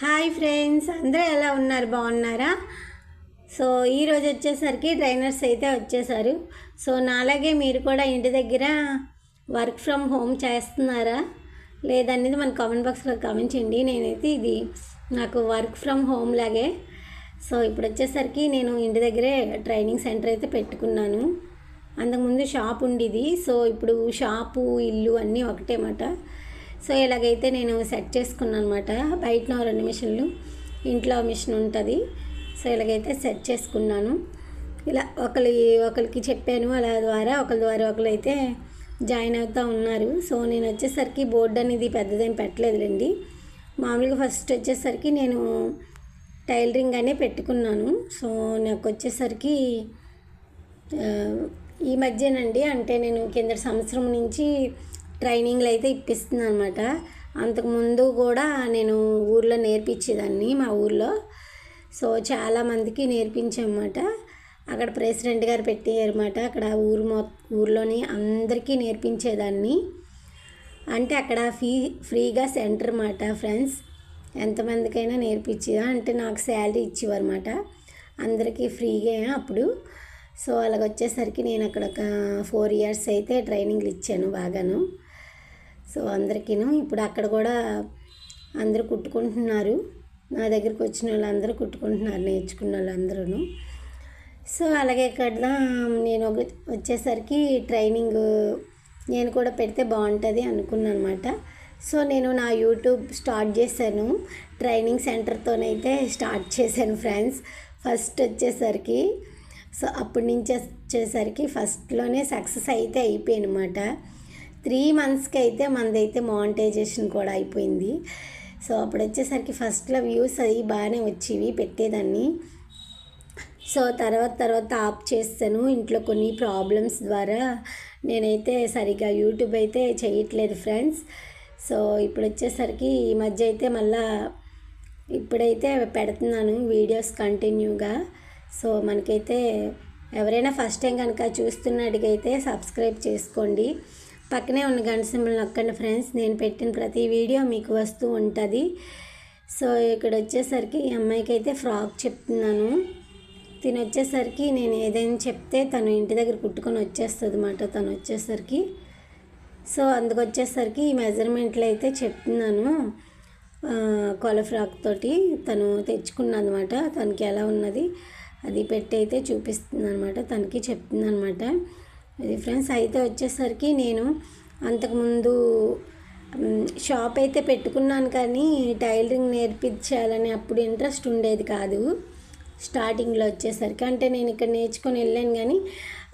Hi friends అందరూ ఎలా ఉన్నారు? బాగున్నారా? సో ఈరోజు వచ్చేసరికి ట్రైనర్స్ అయితే వచ్చేసారు. సో నాలాగే మీరు కూడా ఇంటి దగ్గర వర్క్ ఫ్రమ్ హోమ్ చేస్తున్నారా? లేదనేది మన కామెంట్ బాక్స్లో కామెంట్ చేయండి. నేనైతే ఇది నాకు వర్క్ ఫ్రమ్ హోమ్ లాగే. సో ఇప్పుడు వచ్చేసరికి నేను ఇంటి దగ్గరే ట్రైనింగ్ సెంటర్ అయితే పెట్టుకున్నాను. అంతకుముందు షాప్ ఉండేది. సో ఇప్పుడు షాపు ఇల్లు అన్నీ ఒకటేమాట. సో ఇలాగైతే నేను సెట్ చేసుకున్నాను అనమాట బయట రెండు మిషన్లు ఇంట్లో మిషన్ ఉంటుంది. సో ఇలాగైతే సెట్ చేసుకున్నాను ఇలా ఒకరి ఒకరికి చెప్పాను అలా ద్వారా ఒకరి ద్వారా ఒకరు అయితే జాయిన్ అవుతూ ఉన్నారు. సో నేను వచ్చేసరికి బోర్డు అనేది పెద్దదేం పెట్టలేదులేండి. మామూలుగా ఫస్ట్ వచ్చేసరికి నేను టైలరింగ్ అనే పెట్టుకున్నాను. సో నాకు వచ్చేసరికి ఈ మధ్యనండి అంటే నేను కింద సంవత్సరం నుంచి ట్రైనింగ్లు అయితే ఇప్పిస్తుంది అనమాట అంతకుముందు కూడా నేను ఊర్లో నేర్పించేదాన్ని మా ఊర్లో. సో చాలామందికి నేర్పించమాట అక్కడ ప్రెసిడెంట్ గారు పెట్టారన్నమాట అక్కడ ఊరు మొ ఊర్లోని అందరికీ నేర్పించేదాన్ని. అంటే అక్కడ ఫీ ఫ్రీగా సెంటర్ అన్నమాట ఫ్రెండ్స్. ఎంతమందికైనా నేర్పించేదా? అంటే నాకు శాలరీ ఇచ్చేవారన్నమాట. అందరికీ ఫ్రీగా అప్పుడు. సో అలాగ వచ్చేసరికి నేను అక్కడ ఒక ఫోర్ ఇయర్స్ అయితే ట్రైనింగ్లు ఇచ్చాను బాగాను. సో అందరికీను ఇప్పుడు అక్కడ కూడా అందరూ కుట్టుకుంటున్నారు. నా దగ్గరికి వచ్చిన వాళ్ళందరూ కుట్టుకుంటున్నారు నేర్చుకున్న వాళ్ళందరూ సో అలాగే ఇక్కడ నేను ఒక వచ్చేసరికి ట్రైనింగ్ నేను కూడా పెడితే బాగుంటుంది అనుకున్నాను అనమాట సో నేను నా యూట్యూబ్ స్టార్ట్ చేశాను. ట్రైనింగ్ సెంటర్తోనైతే స్టార్ట్ చేశాను ఫ్రెండ్స్. ఫస్ట్ వచ్చేసరికి సో అప్పటి నుంచి వచ్చేసరికి ఫస్ట్లోనే సక్సెస్ అయితే అయిపోయింది అనమాట త్రీ మంత్స్కి అయితే మనదైతే మానిటైజేషన్ కూడా అయిపోయింది. సో అప్పుడు వచ్చేసరికి ఫస్ట్లో వ్యూస్ అవి బాగానే వచ్చేవి పెట్టేదాన్ని. సో తర్వాత తర్వాత ఆప్ చేస్తాను. ఇంట్లో కొన్ని ప్రాబ్లమ్స్ ద్వారా నేనైతే సరిగా యూట్యూబ్ అయితే చేయట్లేదు ఫ్రెండ్స్. సో ఇప్పుడు వచ్చేసరికి ఈ మధ్య అయితే మళ్ళా ఇప్పుడైతే పెడుతున్నాను వీడియోస్ కంటిన్యూగా. సో మనకైతే ఎవరైనా ఫస్ట్ టైం కనుక చూస్తున్నట్టుగైతే సబ్స్క్రైబ్ చేసుకోండి. పక్కనే ఉన్న గంట సింబల్ నొక్కండి ఫ్రెండ్స్. నేను పెట్టిన ప్రతి వీడియో మీకు వస్తూ ఉంటుంది. సో ఇక్కడ వచ్చేసరికి ఈ అమ్మాయికి అయితే ఫ్రాక్ చెప్తున్నాను. తిని వచ్చేసరికి నేను ఏదైనా చెప్తే తను ఇంటి దగ్గర కుట్టుకొని వచ్చేస్తుంది అన్నమాట. తను వచ్చేసరికి. సో అందుకు వచ్చేసరికి ఈ మెజర్మెంట్లు అయితే చెప్తున్నాను. కొల ఫ్రాక్ తోటి తను తెచ్చుకున్నది అనమాట తనకి ఎలా ఉన్నది అది పెట్టి అయితే చూపిస్తుంది అనమాట తనకి చెప్తుంది అనమాట అది ఫ్రెండ్స్ అయితే వచ్చేసరికి నేను అంతకుముందు షాప్ అయితే పెట్టుకున్నాను కానీ టైలరింగ్ నేర్పించాలని అప్పుడు ఇంట్రెస్ట్ ఉండేది కాదు. స్టార్టింగ్లో వచ్చేసరికి అంటే నేను ఇక్కడ నేర్చుకొని వెళ్ళాను కానీ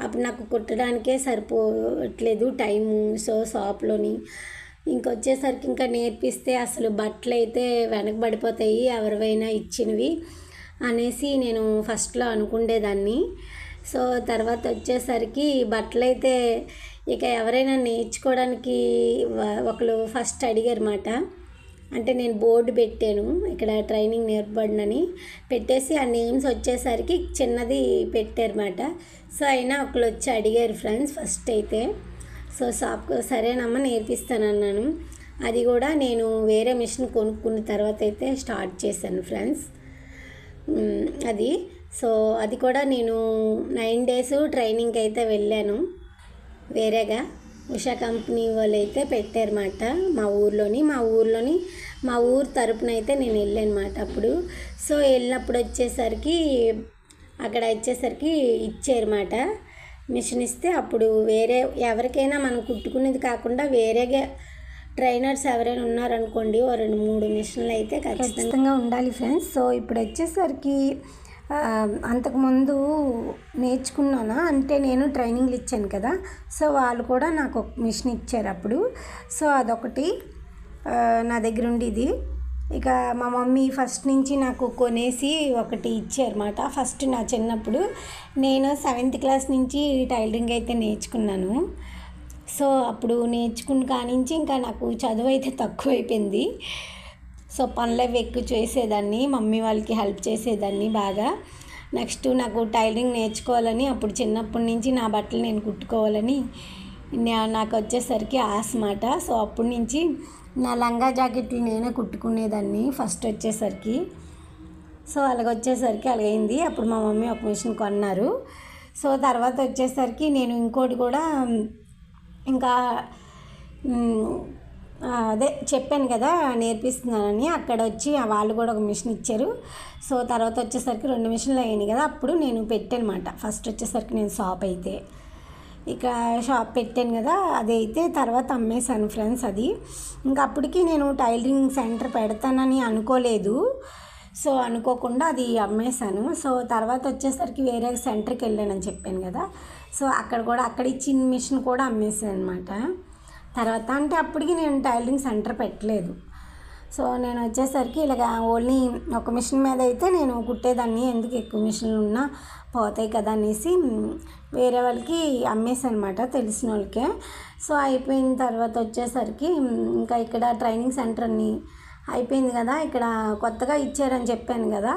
అప్పుడు నాకు కుట్టడానికే సరిపోవట్లేదు టైము సో షాప్లోని. ఇంకొచ్చేసరికి ఇంకా నేర్పిస్తే అసలు బట్టలు అయితే వెనకబడిపోతాయి ఎవరివైనా ఇచ్చినవి అనేసి నేను ఫస్ట్లో అనుకుండేదాన్ని. సో తర్వాత వచ్చేసరికి బట్టలు అయితే ఇక ఎవరైనా నేర్చుకోవడానికి ఒకరు ఫస్ట్ అడిగారు మాట అంటే నేను బోర్డు పెట్టాను ఇక్కడ ట్రైనింగ్ నేర్పబడినని. పెట్టేసి ఆ నేమ్స్ వచ్చేసరికి చిన్నది పెట్టారన్నమాట. సో అయినా ఒకళ్ళు వచ్చి అడిగారు ఫ్రెండ్స్ ఫస్ట్ అయితే. సో షాప్ సరేనమ్మా నేర్పిస్తానన్నాను. అది కూడా నేను వేరే మిషన్ కొనుక్కున్న తర్వాత అయితే స్టార్ట్ చేశాను ఫ్రెండ్స్. అది. సో అది కూడా నేను నైన్ డేస్ ట్రైనింగ్కి అయితే వెళ్ళాను. వేరేగా ఉషా కంపెనీ వాళ్ళు అయితే పెట్టారన్నమాట మా ఊర్లోని. మా ఊర్లోని మా ఊరు తరపున అయితే నేను వెళ్ళానమాట అప్పుడు. సో వెళ్ళినప్పుడు వచ్చేసరికి అక్కడ వచ్చేసరికి ఇచ్చారన్నమాట. మిషన్ ఇస్తే అప్పుడు వేరే ఎవరికైనా మనం కుట్టుకునేది కాకుండా వేరేగా ట్రైనర్స్ ఎవరైనా ఉన్నారనుకోండి ఓ రెండు మూడు మిషన్లు అయితే ఖచ్చితంగా ఉండాలి ఫ్రెండ్స్. సో ఇప్పుడు వచ్చేసరికి అంతకుముందు నేర్చుకున్నానా? అంటే నేను ట్రైనింగ్లు ఇచ్చాను కదా. సో వాళ్ళు కూడా నాకు ఒక మిషన్ ఇచ్చారు అప్పుడు. సో అదొకటి. నా దగ్గర ఉండేది. ఇక మా మమ్మీ ఫస్ట్ నుంచి నాకు కొనేసి ఒకటి ఇచ్చారన్నమాట. ఫస్ట్ నా చిన్నప్పుడు నేను సెవెంత్ క్లాస్ నుంచి టైలరింగ్ అయితే నేర్చుకున్నాను. సో అప్పుడు నేర్చుకున్న కానించి ఇంకా నాకు చదువు అయితే తక్కువైపోయింది. సో పనులు అవి ఎక్కువ చేసేదాన్ని మమ్మీ వాళ్ళకి హెల్ప్ చేసేదాన్ని బాగా. నెక్స్ట్ నాకు టైలరింగ్ నేర్చుకోవాలని అప్పుడు చిన్నప్పటి నుంచి నా బట్టలు నేను కుట్టుకోవాలని నా- నాకు వచ్చేసరికి ఆశ మాట. సో అప్పటి నుంచి నా లంగా జాకెట్లు నేనే కుట్టుకునేదాన్ని ఫస్ట్ వచ్చేసరికి. సో అలాగ వచ్చేసరికి అలాగైంది. అప్పుడు మా మమ్మీ ఒక మిషన్ కొన్నారు. సో తర్వాత వచ్చేసరికి నేను ఇంకోటి కూడా ఇంకా అదే చెప్పాను కదా నేర్పిస్తున్నానని. అక్కడ వచ్చి వాళ్ళు కూడా ఒక మిషన్ ఇచ్చారు. సో తర్వాత వచ్చేసరికి రెండు మిషన్లు అయ్యాయి కదా అప్పుడు నేను పెట్టానమాట ఫస్ట్ వచ్చేసరికి నేను షాప్ అయితే. ఇక షాప్ పెట్టాను కదా అది అయితే తర్వాత అమ్మేశాను ఫ్రెండ్స్ అది. ఇంకా అప్పటికి నేను టైలరింగ్ సెంటర్ పెడతానని అనుకోలేదు. సో అనుకోకుండా అది అమ్మేశాను. సో తర్వాత వచ్చేసరికి వేరే సెంటర్కి వెళ్ళానని చెప్పాను కదా. సో అక్కడ కూడా అక్కడ ఇచ్చిన మిషన్ కూడా అమ్మేశాను అనమాట తర్వాత అంటే అప్పటికి నేను టైలరింగ్ సెంటర్ పెట్టలేదు. సో నేను వచ్చేసరికి ఇలాగ ఓన్లీ ఒక మిషన్ మీద అయితే నేను కుట్టేదాన్ని ఎందుకు ఎక్కువ మిషన్లు ఉన్నా పోతాయి కదా అనేసి వేరే వాళ్ళకి అమ్మేసనమాట తెలిసిన వాళ్ళకే. సో అయిపోయిన తర్వాత వచ్చేసరికి ఇంకా ఇక్కడ ట్రైనింగ్ సెంటర్ అని అయిపోయింది కదా ఇక్కడ కొత్తగా ఇచ్చారని చెప్పాను కదా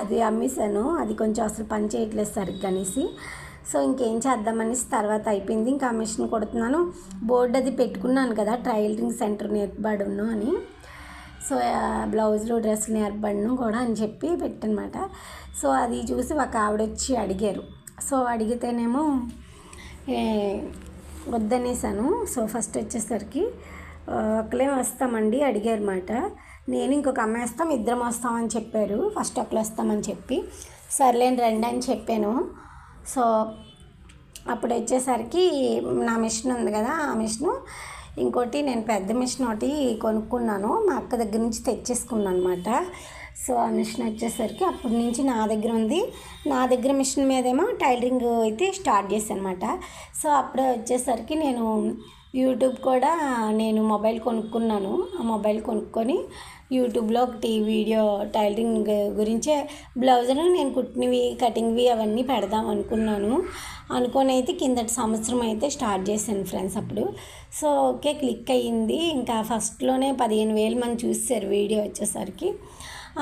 అది అమ్మేశాను అది కొంచెం అసలు పని చేయట్లేదు సరిగ్గా అనేసి. సో ఇంకేం చేద్దామనేసి తర్వాత అయిపోయింది. ఇంకా మిషన్ కొడుతున్నాను. బోర్డు అది పెట్టుకున్నాను కదా ట్రైలరింగ్ సెంటర్ నేర్పబడును అని. సో బ్లౌజులు డ్రెస్సులు నేర్పబడును కూడా అని చెప్పి పెట్టనమాట. సో అది చూసి ఒక ఆవిడ వచ్చి అడిగారు. సో అడిగితేనేమో వద్దనేసాను. సో ఫస్ట్ వచ్చేసరికి ఒకలే వస్తామండి అడిగారు మాట నేను ఇంకొక అమ్మాయి వస్తాం ఇద్దరం వస్తామని చెప్పారు. ఫస్ట్ ఒకరు వస్తామని చెప్పి. సర్లేని రండి అని చెప్పాను. సో అప్పుడు వచ్చేసరికి నా మిషన్ ఉంది కదా ఆ మిషను. ఇంకోటి నేను పెద్ద మిషన్ ఒకటి కొనుక్కున్నాను. మా అక్క దగ్గర నుంచి తెచ్చేసుకున్నాను అనమాట సో ఆ మిషన్ వచ్చేసరికి అప్పటి నుంచి నా దగ్గర ఉంది. నా దగ్గర మిషన్ మీదేమో టైలరింగ్ అయితే స్టార్ట్ చేశాను అనమాట సో అప్పుడే వచ్చేసరికి నేను యూట్యూబ్ కూడా నేను మొబైల్ కొనుక్కున్నాను. ఆ మొబైల్ కొనుక్కొని యూట్యూబ్లో ఒకటి వీడియో టైలరింగ్ గురించే బ్లౌజులు నేను కుట్టినవి కటింగ్వి అవన్నీ పెడదాం అనుకున్నాను. అనుకొని అయితే కిందటి సంవత్సరం అయితే స్టార్ట్ చేశాను ఫ్రెండ్స్ అప్పుడు. సో ఓకే క్లిక్ అయ్యింది. ఇంకా ఫస్ట్లోనే పదిహేను వేలు మంది చూసారు వీడియో వచ్చేసరికి.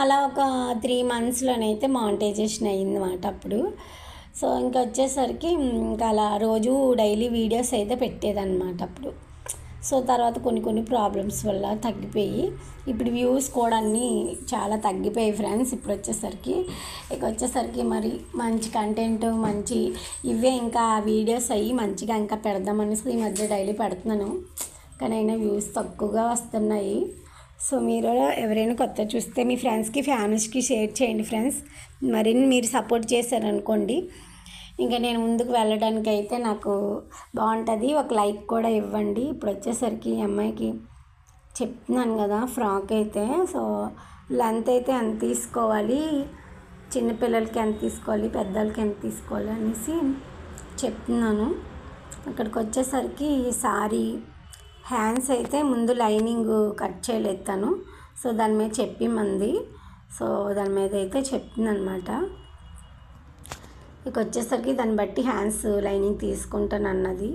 అలా ఒక త్రీ మంత్స్లోనైతే మానిటైజేషన్ అయ్యిందన్నమాట అప్పుడు. సో ఇంకా వచ్చేసరికి ఇంకా అలా రోజు డైలీ వీడియోస్ అయితే పెట్టేదన్నమాట అప్పుడు. సో తర్వాత కొన్ని కొన్ని ప్రాబ్లమ్స్ వల్ల తగ్గిపోయి ఇప్పుడు వ్యూస్ కూడా అన్నీ చాలా తగ్గిపోయాయి ఫ్రెండ్స్ ఇప్పుడు వచ్చేసరికి. ఇక వచ్చేసరికి మరి మంచి కంటెంట్ మంచి ఇవే ఇంకా వీడియోస్ అయ్యి మంచిగా ఇంకా పెడదామనేసి ఈ మధ్య డైలీ పెడుతున్నాను. కానీ అయినా వ్యూస్ తక్కువగా వస్తున్నాయి. సో మీరు ఎవరైనా కొత్త చూస్తే మీ ఫ్రెండ్స్కి ఫ్యామిలీస్కి షేర్ చేయండి ఫ్రెండ్స్ మరిన్ని మీరు సపోర్ట్ చేశారనుకోండి ఇంకా నేను ముందుకు వెళ్ళడానికి అయితే నాకు బాగుంటుంది. ఒక లైక్ కూడా ఇవ్వండి. ఇప్పుడు వచ్చేసరికి ఈ అమ్మాయికి చెప్తున్నాను కదా ఫ్రాక్ అయితే. సో లెంత్ అయితే ఎంత తీసుకోవాలి? చిన్నపిల్లలకి ఎంత తీసుకోవాలి? పెద్దలకి ఎంత తీసుకోవాలి? అనేసి చెప్తున్నాను. అక్కడికి వచ్చేసరికి సారీ హ్యాండ్స్ అయితే ముందు లైనింగ్ కట్ చేయలేదు తను సో దాని మీద చెప్పిమంది సో దాని మీద అయితే చెప్తుంది అనమాట ఇక వచ్చేసరికి దాన్ని బట్టి హ్యాండ్స్ లైనింగ్ తీసుకుంటాను అన్నది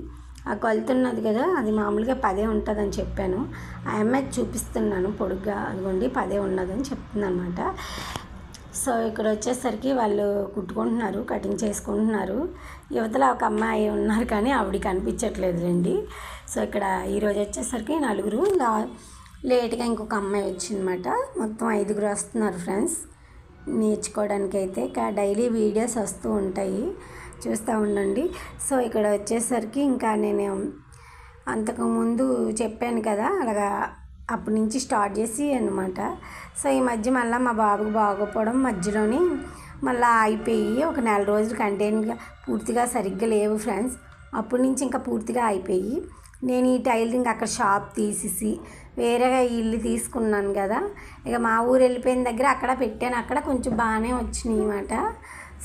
ఆ కొలుతున్నది కదా అది మామూలుగా పదే ఉంటుందని చెప్పాను. ఆ అమ్మాయికి చూపిస్తున్నాను పొడుగ్గా అదిగోండి పదే ఉన్నదని చెప్తుంది అనమాట సో ఇక్కడ వచ్చేసరికి వాళ్ళు కుట్టుకుంటున్నారు కటింగ్ చేసుకుంటున్నారు. యువతలో ఒక అమ్మాయి ఉన్నారు కానీ ఆవిడ కనిపించట్లేదు రండి. సో ఇక్కడ ఈరోజు వచ్చేసరికి నలుగురు. లా లేట్గా ఇంకొక అమ్మాయి వచ్చిందన్నమాట. మొత్తం ఐదుగురు వస్తున్నారు ఫ్రెండ్స్. నేర్చుకోవడానికి అయితే ఇక డైలీ వీడియోస్ వస్తూ ఉంటాయి. చూస్తూ ఉండండి. సో ఇక్కడ వచ్చేసరికి ఇంకా నేను అంతకుముందు చెప్పాను కదా అలాగా అప్పటి నుంచి స్టార్ట్ చేసి అనమాట సో ఈ మధ్య మళ్ళీ మా బాబుకి బాగోపోవడం మధ్యలోనే మళ్ళీ అయిపోయి ఒక నెల రోజులు కంటైన్గా పూర్తిగా సరిగ్గా లేవు ఫ్రెండ్స్. అప్పటి నుంచి ఇంకా పూర్తిగా అయిపోయి నేను ఈ టైలరింగ్ అక్కడ షాప్ తీసేసి వేరేగా ఇల్లు తీసుకున్నాను కదా. ఇక మా ఊరు వెళ్ళిపోయిన దగ్గర అక్కడ పెట్టాను. అక్కడ కొంచెం బాగానే వచ్చినాయి అన్నమాట.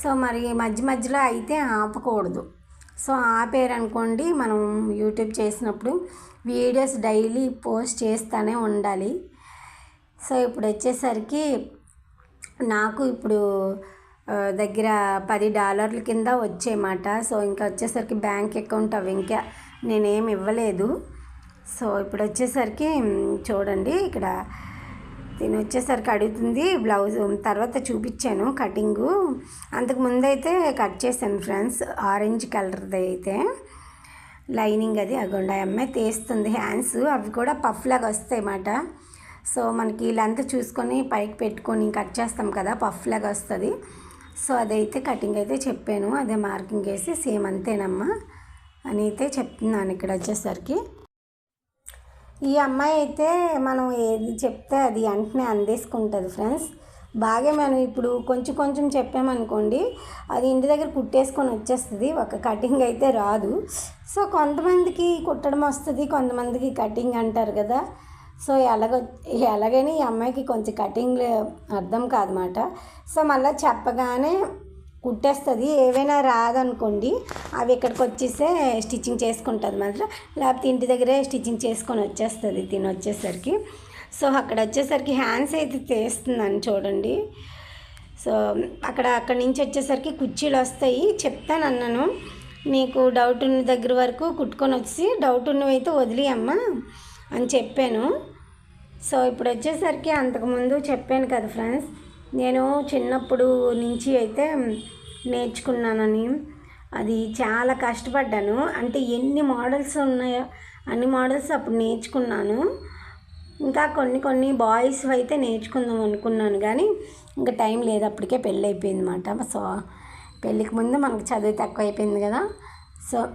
సో మరి మధ్య మధ్యలో అయితే ఆపకూడదు. సో ఆపేరనుకోండి మనం యూట్యూబ్ చేసినప్పుడు వీడియోస్ డైలీ పోస్ట్ చేస్తూనే ఉండాలి. సో ఇప్పుడు వచ్చేసరికి నాకు ఇప్పుడు దగ్గర పది డాలర్ల కింద వచ్చేమాట సో ఇంకా వచ్చేసరికి బ్యాంక్ అకౌంట్ అవి ఇంకా నేనేమి ఇవ్వలేదు. సో ఇప్పుడు వచ్చేసరికి చూడండి ఇక్కడ దీని వచ్చేసరికి అడుగుతుంది బ్లౌజ్. తర్వాత చూపించాను కటింగు. అంతకు ముందైతే కట్ చేశాను ఫ్రెండ్స్ ఆరెంజ్ కలర్ది అయితే. లైనింగ్ అది అగొండ అమ్మాయి తీస్తుంది హ్యాండ్స్ అవి కూడా పఫ్ లాగా వస్తాయి అన్నమాట. సో మనకి లెంత్ చూసుకొని పైకి పెట్టుకొని కట్ చేస్తాం కదా పఫ్ లాగా వస్తుంది. సో అదైతే కటింగ్ అయితే చెప్పాను. అదే మార్కింగ్ వేసి సేమ్ అంతేనమ్మా అని అయితే చెప్తున్నాను ఇక్కడ వచ్చేసరికి ఈ అమ్మాయి అయితే మనం ఏది చెప్తే అది వెంటనే అందేసుకుంటుంది ఫ్రెండ్స్ బాగా మనం ఇప్పుడు కొంచెం కొంచెం చెప్పామనుకోండి అది ఇంటి దగ్గర కుట్టేసుకొని వచ్చేస్తుంది. ఒక కటింగ్ అయితే రాదు. సో కొంతమందికి కుట్టడం వస్తుంది కొంతమందికి కటింగ్ అంటారు కదా. సో ఎలాగ ఎలాగని ఈ అమ్మాయికి కొంచెం కటింగ్ అర్థం కాదన్నమాట. సో మళ్ళీ చెప్పగానే కుట్టేస్తుంది. ఏవైనా రాదనుకోండి అవి ఇక్కడికి వచ్చేసే స్టిచ్చింగ్ చేసుకుంటుంది మాత్రం. లేకపోతే ఇంటి దగ్గరే స్టిచ్చింగ్ చేసుకొని వచ్చేస్తుంది తిని వచ్చేసరికి సో అక్కడ వచ్చేసరికి హ్యాండ్స్ అయితే తీస్తుందని చూడండి. సో అక్కడ అక్కడి నుంచి వచ్చేసరికి కుర్చీలు వస్తాయి. చెప్తాను అన్నాను నీకు డౌట్ ఉన్న దగ్గర వరకు కుట్టుకొని వచ్చి డౌట్ ఉన్నవైతే వదిలి అని చెప్పాను. సో ఇప్పుడు వచ్చేసరికి అంతకుముందు చెప్పాను కదా ఫ్రెండ్స్ నేను చిన్నప్పుడు నుంచి అయితే నేర్చుకున్నానని. అది చాలా కష్టపడ్డాను. అంటే ఎన్ని మోడల్స్ ఉన్నాయో అన్ని మోడల్స్ అప్పుడు నేర్చుకున్నాను. ఇంకా కొన్ని కొన్ని బాయ్స్ అయితే నేర్చుకుందాం అనుకున్నాను. కానీ ఇంకా టైం లేదు. అప్పటికే పెళ్ళి అయిపోయింది అనమాట సో పెళ్ళికి ముందు మనకు చదువు తక్కువ అయిపోయింది కదా. సో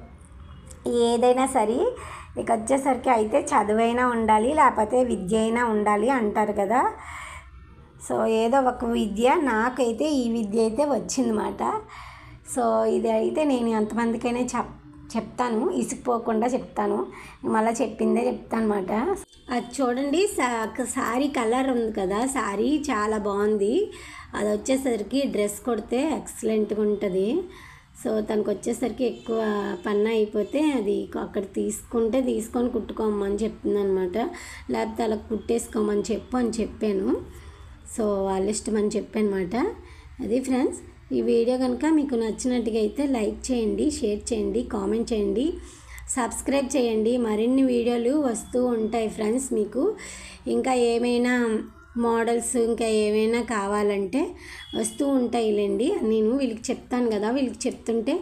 ఏదైనా సరే ఇక వచ్చేసరికి అయితే చదువైనా ఉండాలి లేకపోతే విద్య అయినా ఉండాలి అంటారు కదా. సో ఏదో ఒక విద్య నాకైతే ఈ విద్య అయితే వచ్చిందన్నమాట. సో ఇది అయితే నేను ఎంతమందికైనా చెప్ చెప్తాను. ఇసుకుపోకుండా చెప్తాను. మళ్ళీ చెప్పిందే చెప్తాను అనమాట అది చూడండి సారీ కలర్ ఉంది కదా శారీ చాలా బాగుంది. అది వచ్చేసరికి డ్రెస్ కొడితే ఎక్సలెంట్గా ఉంటుంది. సో తనకు వచ్చేసరికి ఎక్కువ పన్న అయిపోతే అది అక్కడ తీసుకుంటే తీసుకొని కుట్టుకోమని చెప్తుంది అనమాట లేకపోతే అలా కుట్టేసుకోమని చెప్పు అని చెప్పాను. సో వాళ్ళ ఇష్టం అని చెప్పనమాట. అది ఫ్రెండ్స్ ఈ వీడియో కనుక మీకు నచ్చినట్టుగా అయితే లైక్ చేయండి షేర్ చేయండి కామెంట్ చేయండి సబ్స్క్రైబ్ చేయండి. మరిన్ని వీడియోలు వస్తూ ఉంటాయి ఫ్రెండ్స్ మీకు. ఇంకా ఏమైనా మోడల్స్ ఇంకా ఏమైనా కావాలంటే వస్తూ ఉంటాయిలేండి. నేను వీళ్ళకి చెప్తాను కదా వీళ్ళకి చెప్తుంటే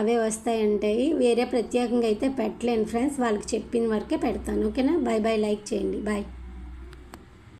అవే వస్తాయి ఉంటాయి వేరే ప్రత్యేకంగా అయితే పెట్టలేను ఫ్రెండ్స్ వాళ్ళకి చెప్పిన వరకే పెడతాను. ఓకేనా? బాయ్ బాయ్ లైక్ చేయండి. బాయ్